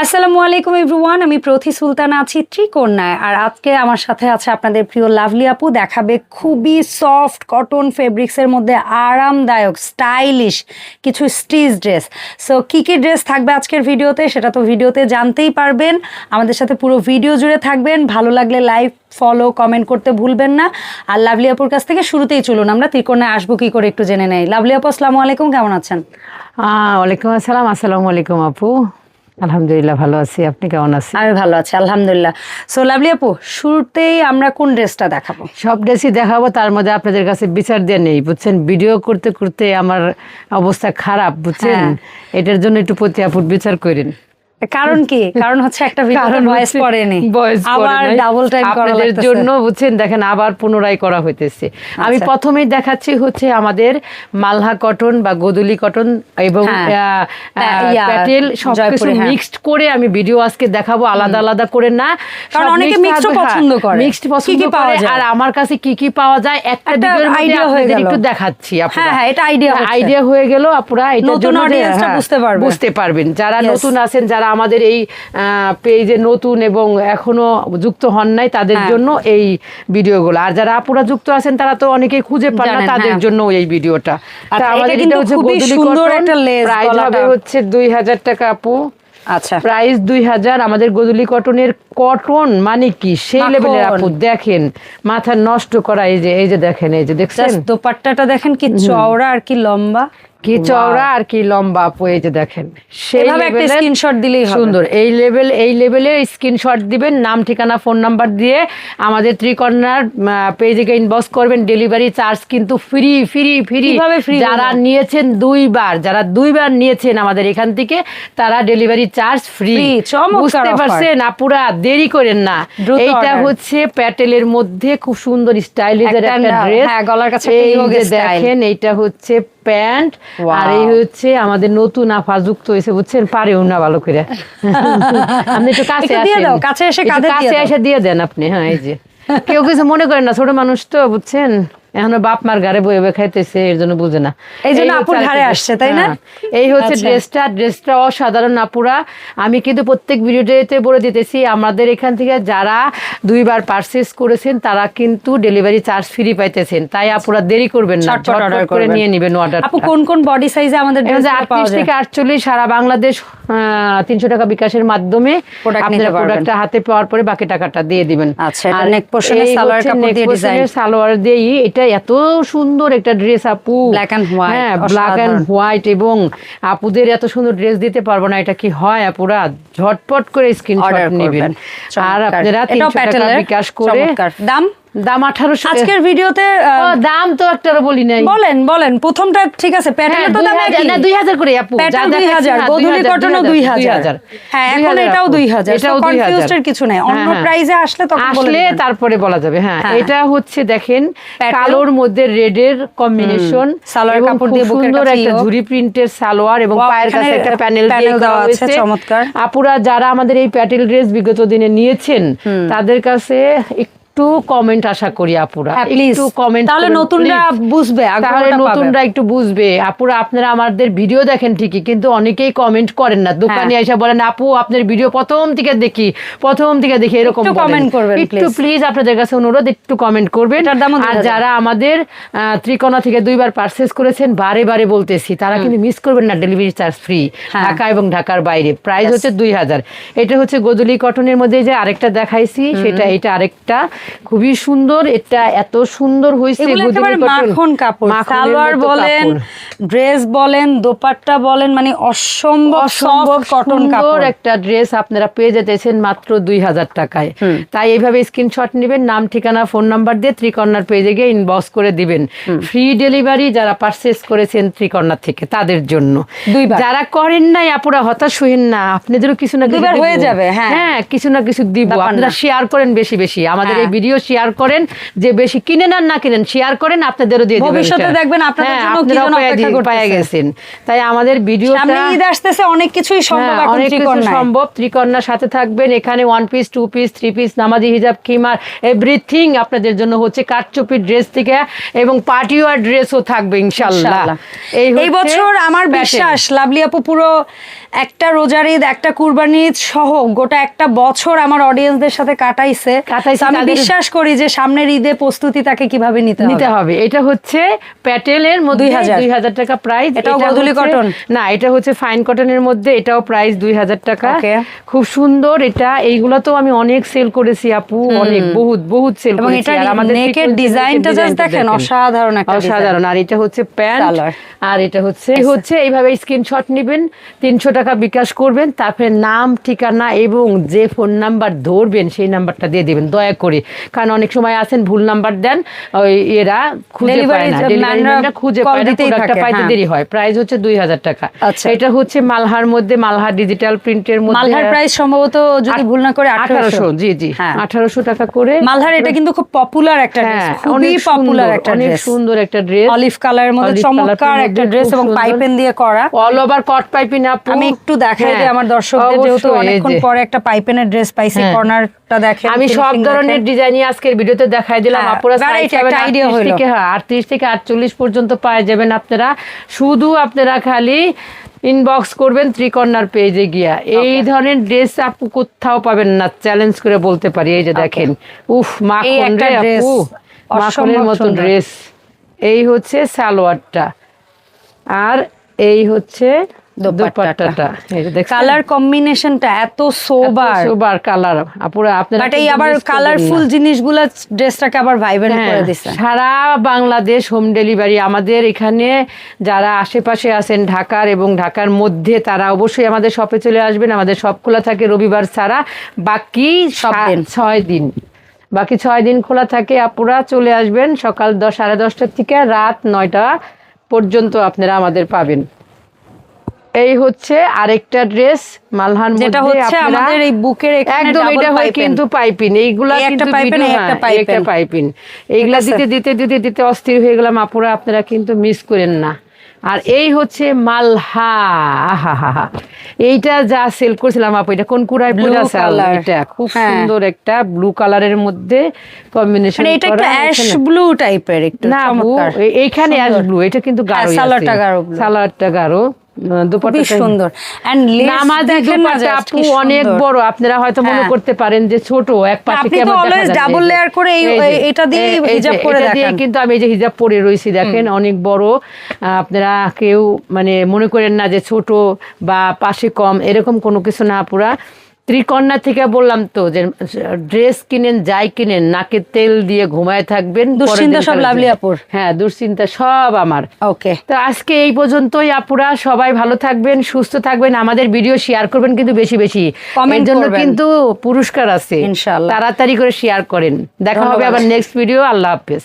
আসসালামু আলাইকুম এভরিওয়ান, আমি প্রথি সুলতানা আছি ত্রিকন্যায় আর আজকে আমার সাথে আছে আপনাদের প্রিয় লাভলি আপু, দেখাবে খুবই সফট কটন ফেব্রিক্সের মধ্যে আরামদায়ক স্টাইলিশ কিছু স্টিচ ড্রেস সো কী কী ড্রেস থাকবে আজকের ভিডিওতে সেটা তো ভিডিওতে জানতেই পারবেন। আমাদের সাথে পুরো ভিডিও জুড়ে থাকবেন। ভালো লাগলে লাইভ ফলো কমেন্ট করতে ভুলবেন না। আর লাভলি আপুর কাছ থেকে শুরুতেই চলুন, আমরা ত্রিকন্যায় আসব কী করে একটু জেনে নেই। লাভলি আপু, আসসালামু আলাইকুম, কেমন আছেন? ওয়ালাইকুম আসসালাম, আসসালামু আলাইকুম আপু। আলহামদুলিল্লাহ ভালো আছি। আপনি কেমন আছেন? আমি ভালো আছি আলহামদুলিল্লাহ। সো লাভলি আপু শুরুতেই আমরা কোন ড্রেসটা দেখাবো? সব ড্রেসই দেখাবো তার মধ্যে আপনাদের কাছে বিচার দিয়ে নেই বুঝছেন? ভিডিও করতে করতে আমার অবস্থা খারাপ বুঝছেন? হ্যাঁ। এটার জন্য একটু প্রতি আপুর বিচার করেন। কারণ কি কারণ হচ্ছে একটা ভিডিওতে কারণ ভয়েস পড়েনি আবার ডাবল টাইম করা আপনাদের লাগতেছে জন্য বুঝছেন দেখেন আবার পুনরায় করা হইতেছে আমি আচ্ছা। প্রথমেই দেখাচ্ছি হচ্ছে আমাদের মালহা কটন বা গোদুলি কটন এবং হ্যাঁ। প্যাটেল সবকিছু হ্যাঁ। মিক্সড করে আমি ভিডিও আজকে দেখাবো আলাদা আলাদা করে না কারণ অনেকে ও পছন্দ করে। মিক্সড পছন্দ করে আর আমার কাছে কি কি পাওয়া যায় একটা ভিডিওর মধ্যে হয়ে গেল। একটু দেখাচ্ছি হ্যাঁ, হ্যাঁ, এটা হচ্ছে। আইডিয়া হয়ে গেল আপুরা এটার নতুন জন্য যে- audience টা হ্যাঁ, বুঝতে পারবে। বুঝতে পারবেন যারা নতুন আছেন যারা আমাদের এই পেজে নতুন এবং এখনও যুক্ত হন নাই তাদের হ্যাঁ। জন্য এই ভিডিওগুলো। আর যারা আপুরা যুক্ত আছেন তারা তো অনেকেই খুঁজে পান না তাদের হ্যাঁ। জন্য এই ভিডিওটা। আচ্ছা, এটা কিন্তু খুবই সুন্দর একটা lace প্রাইস হবে হচ্ছে দুই হাজার টাকা আপু। আচ্ছা। প্রাইস দুই হাজার আমাদের গদুলি কটনের কটন মানে কি? সেই। লেভেলের আপু দেখেন মাথা নষ্ট করা এই যে এই যে দেখেন এই যে দেখছেন? দোপাট্টাটা দেখেন কি চওড়া আর কি লম্বা। কি চওড়া আর কি লম্বা আপু এই যে দেখেন। সেই এভাবে একটা স্ক্রিনশট দিলেই সুন্দর। এই লেভেল এই লেভেলের স্ক্রিনশট দিবেন নাম ঠিকানা ফোন নাম্বার দিয়ে আমাদের ত্রিকন্যার পেজে ইনবক্স করবেন ডেলিভারি চার্জ কিন্তু ফ্রি ফ্রি ফ্রি free যারা নিয়েছেন দুইবার যারা দুইবার নিয়েছেন আমাদের এখান থেকে তারা ডেলিভারি চার্জ ফ্রি বুঝতে। পারছেন? আপুরা দেরি করেন না। এইটা হচ্ছে প্যাটেলের মধ্যে খুব সুন্দর স্টাইলিশ একটা ড্রেস হ্যাঁ, গলার কাছে দেখেন এইটা হচ্ছে প্যান্ট আর এই হচ্ছে আমাদের নতুন আফা যুক্ত হয়েছে বুঝছেন? পারেও না ভালো করে। আপনি একটু কাছে আসেন। কাছে এসে কাছে এসে দিয়ে দেন আপনি হ্যাঁ এই যে। কেউ কিছু মনে করেন না ছোট মানুষ তো বুঝছেন? এখনও বাপ মার ঘরে বয়ে বয়ে খাইতেছে এর জন্য বুঝে না। এই জন্য আপুর dress। আসছে, তাই না? হ্যাঁ, এই হচ্ছে আচ্ছা। ড্রেসটা ড্রেসটা অসাধারণ আপুরা। আমি কিন্তু প্রত্যেক ভিডিওতে বলে দিতেছি আমাদের এখান থেকে যারা দুইবার পারচেস করেছেন তারা কিন্তু ডেলিভারি চার্জ ফ্রি পাইতেছেন। তাই আপুরা দেরি করবেন না ঝটপট করে নিয়ে নেবেন অর্ডার আপু কোন কোন বডি সাইজে আমাদের এবং ড্রেস পাওয়া আটত্রিশ যায় থেকে আটচল্লিশ সারা বাংলাদেশ তিনশো টাকা বিকাশের মাধ্যমে আপনারা প্রোডাক্টটা হাতে পাওয়ার পরে বাকি টাকাটা দিয়ে দিবেন। আচ্ছা, সালোয়ার কাপড় দিয়ে সালোয়ার দিয়েই এটা এত সুন্দর একটা ড্রেস আপু। হ্যাঁ ব্ল্যাক অ্যান্ড অসাধারণ। হোয়াইট এবং আপুদের এত সুন্দর ড্রেস দিতে পারব না এটা কি হয় আপুরা? ঝটপট করে স্ক্রিনশট নেবেন। আর আপনারা তিনশো টাকা বিকাশ করে দাম? দাম আঠারোশো আজকের ভিডিওতে দাম তো একটারও বলি নাই বলেন বলেন প্রথমটা ঠিক আছে প্যাটেলে তো দাম না দুই হাজার করে আপু প্যাটেল দুই হাজার গোধূলি 2000, কটনও দুই হাজার হ্যাঁ এখন এটাও দুই হাজার এটাও দুই হাজার। কিছু নাই অন্য। আসলে তখন আসলে তারপরে বলা যাবে হ্যাঁ হ্যাঁ। এটা হচ্ছে দেখেন কালোর মধ্যে রেডের কম্বিনেশন সালোয়ার কাপড় দিয়ে সুন্দর একটা ইয়োগ। ঝুরি প্রিন্টের সালোয়ার এবং পায়ের কাছে একটা প্যানেল দিয়ে দেওয়া দেওয়া হয়েছে চমৎকার। আপুরা যারা আমাদের এই প্যাটেল ড্রেস বিগত দিনে নিয়েছেন তাদের কাছে একটু কমেন্ট আশা করি আপুরা। একটু কমেন্ট তাহলে নতুনরা বুঝবে, তাহলে নতুনরা একটু বুঝবে। আপুরা আপনারা আমাদের ভিডিও দেখেন ঠিকই কিন্তু অনেকেই কমেন্ট করেন না। দোকানে হ্যাঁ। এসে বলেন আপু আপনার ভিডিও প্রথম থেকে দেখি প্রথম থেকে দেখি এরকম একটু comment করবেন, একটু প্লিজ আপনাদের কাছে অনুরোধ একটু কমেন্ট করবেন। আর যারা আমাদের ত্রিকোণা থেকে দুইবার পারচেস করেছেন বারে বারে বলতেছি তারা কিন্তু মিস করবেন না ডেলিভারি চার্জ ফ্রি। ঢাকা এবং ঢাকার বাইরে। প্রাইস হচ্ছে দুই হাজার। এটা হচ্ছে গোদুলি কটনের মধ্যে যে আরেকটা দেখাইছি সেটা এটা আরেকটা। খুবই সুন্দর এটা এত সুন্দর হয়েছে। মাখন কাপড় সালোয়ার বলেন ড্রেস বলেন দোপাট্টা বলেন মানে অসম্ভব অসম্ভব কটন কাপড়। একটা ড্রেস আপনারা পেয়ে যেতেছেন মাত্র দুই হাজার টাকায়। তাই এইভাবে স্ক্রিনশট নেবেন নাম ঠিকানা ফোন নাম্বার দিয়ে ত্রিকন্যার পেজে গিয়ে ইনবক্স করে দিবেন। ফ্রি ডেলিভারি যারা পারচেস করেছেন ত্রিকন্যা থেকে তাদের জন্য। যারা করেন নাই আপুরা হতাশ হইেন না। আপনাদেরও কিছু না কিছু হয়ে যাবে, হ্যাঁ। হ্যাঁ কিছু না কিছু দিব। আপনারা শেয়ার করেন বেশি বেশি। আমাদের এই হ্যাঁ, ভিডিও শেয়ার করেন যে বেশি কিনেন আর না কিনেন শেয়ার করেন আপনাদেরও দিয়ে ভবিষ্যতে দেখবেন আপনাদের হ্যাঁ, জন্য কি আপনারাও অপেক্ষা দি- গেছেন। তাই আমাদের সামনে ঈদ আসতেছে অনেক কিছুই সম্ভব হ্যাঁ, এখন সম্ভব। ত্রিকন্যার সাথে থাকবেন এখানে one piece two piece three piece নামাজি হিজাব কিমার এভরিথিং আপনাদের জন্য হচ্ছে কাঠচুপি ড্রেস থেকে এবং পার্টি ওয়ার ড্রেসও থাকবে ইনশাল্লাহ ইনশাআল্লাহ। এই বছর আমার বিশ্বাস লাভলি আপু পুরো একটা রোজার ঈদ একটা কুরবানি ঈদ সহ গোটা একটা বছর আমার অডিয়েন্সদের সাথে কাটাইছে। কাটাইছে, বিশ্বাস করি যে সামনের ঈদে প্রস্তুতি তাকে কীভাবে নিতে নিতে হবে। এটা হচ্ছে প্যাটেলের মধ্যে দুই হাজার। টাকা প্রাইস এটাও গোধূলি কটন? না এটা হচ্ছে ফাইন কটনের মধ্যে এটাও প্রাইস দুই হাজার টাকা। খুব সুন্দর এটা। এইগুলো তো আমি অনেক সেল করেছি আপু অনেক বহুত বহুত সেল এবং আর আমাদের নেকের ডিজাইনটা জাস্ট দেখেন অসাধারণ একটা অসাধারণ। আর এটা হচ্ছে প্যান্ট আর এটা হচ্ছে হচ্ছে এইভাবে স্ক্রিনশট নেবেন তিনশো টাকা বিকাশ করবেন তারপরে নাম ঠিকানা এবং যে ফোন নাম্বার ধরবেন সেই নাম্বারটা দিয়ে দিবেন। দয়া করে। কারণ অনেক সময় আছেন ভুল নাম্বার দেন ওই এরা খুঁজে পায় না ডেলিভারি খুঁজে পায় না প্রোডাক্টটা পাইতে হ্যাঁ। দেরি হয় প্রাইস হচ্ছে দুই হাজার টাকা আচ্ছা। এটা হচ্ছে মালহার মধ্যে মালহার ডিজিটাল প্রিন্টের মধ্যে মালহার প্রাইস সম্ভবত যদি ভুল না করে আঠারোশো জি জি হ্যাঁ। আঠারোশো টাকা করে মালহার এটা কিন্তু খুব পপুলার একটা ড্রেস হ্যাঁ খুবই পপুলার একটা অনেক সুন্দর একটা ড্রেস অলিভ কালারের মধ্যে চমৎকার একটা ড্রেস এবং পাইপেন দিয়ে করা অল ওভার কট পাইপিং আপু আমি একটু দেখাই হ্যাঁ, আমার দর্শকদের যেহেতু অনেকক্ষণ পরে একটা পাইপেনের ড্রেস পাইছি। কর্নারটা দেখেন আমি সব ধরনের দেখেন। ডিজাইনই আজকের ভিডিওতে দেখাই দিলাম। হ্যাঁ, আপুরা variety, size একটা পাবেন idea 38 থেকে হ্যাঁ আটত্রিশ থেকে আটচল্লিশ পর্যন্ত পাওয়া যাবেন আপনারা। শুধু আপনারা খালি ইনবক্স করবেন ত্রিকর্ণার পেজে গিয়া। এই ধরনের ড্রেস আপু কোথাও পাবেন না চ্যালেঞ্জ করে বলতে পারি। এই যে দেখেন উফ মাখন রে আপু মাখনের মতো ড্রেস এই হচ্ছে সালোয়ারটা। আর এই হচ্ছে দোপাট্টাটা। কালার কম্বিনেশনটা এত সোবার সুবার কালার আপুরা আপনারা বাট এই আবার miss করবেন না। কালারফুল জিনিসগুলা ড্রেসটাকে আবার হ্যাঁ, করে দিছে। সারা বাংলাদেশ হোম ডেলিভারি আমাদের এখানে যারা আশেপাশে আছেন ঢাকার এবং ঢাকার মধ্যে তারা অবশ্যই আমাদের শপে চলে আসবেন। আমাদের শপ খোলা থাকে রবিবার ছাড়া। বাকি সব দিন। ছয় দিন। বাকি ছয় দিন খোলা থাকে আপুরা চলে আসবেন সকাল দশ সাড়ে দশটার থেকে রাত নয়টা পর্যন্ত আপনারা আমাদের পাবেন। এই হচ্ছে আরেকটা ড্রেস মালহান যেটা হচ্ছে আমাদের এই বুকের একদম এটা হয় কিন্তু পাইপিং এইগুলা একটা কিন্তু pipe-in, video- এই একটা হ্যাঁ, এই একটা pipe-in। পাইপিং এইগুলা দিতে দিতে দিতে দিতে অস্থির হয়ে গেলাম আপুরা আপনারা কিন্তু মিস করেন না। আর এই হচ্ছে মালহা আহা এইটা যা সেল করছিলাম আপু এটা কোন Blue পূজা সেল এটা খুব হ্যাঁ। সুন্দর একটা ব্লু কালারের মধ্যে কম্বিনেশন এটা একটা অ্যাশ ব্লু টাইপের একটু না এইখানে অ্যাশ। ব্লু এটা কিন্তু হ্যাঁ, গাঢ় সালোয়ারটা গাঢ় সালোয়ারটা গাঢ়। খুবই সুন্দর। এন্ড আপু অনেক বড় আপনারা হয়তো মনে হ্যাঁ। করতে পারেন যে ছোট এক করে এই- এটা এই হিজাব করে দিয়ে কিন্তু আমি যে হিজাব পরে রয়েছি দেখেন অনেক বড়। আপনারা কেউ মানে মনে করেন না যে ছোট বা পাশে কম এরকম কোনো কিছু না পুরা ত্রিকন্যা থেকে বললাম তো যে ড্রেস কিনেন যাই কিনেন নাকে তেল দিয়ে ঘুমায় থাকবেন দুশ্চিন্তা সব লাভলি আপুর। হ্যাঁ দুশ্চিন্তা সব আমার। ওকে। তো আজকে এই পর্যন্তই আপুরা সবাই ভালো থাকবেন সুস্থ থাকবেন আমাদের ভিডিও শেয়ার করবেন কিন্তু বেশি বেশি। এর জন্য কিন্তু পুরস্কার আছে। ইনশাআল্লাহ। তাড়াতাড়ি করে শেয়ার করেন। দেখা হবে আবার নেক্সট ভিডিও আল্লাহ হাফেজ।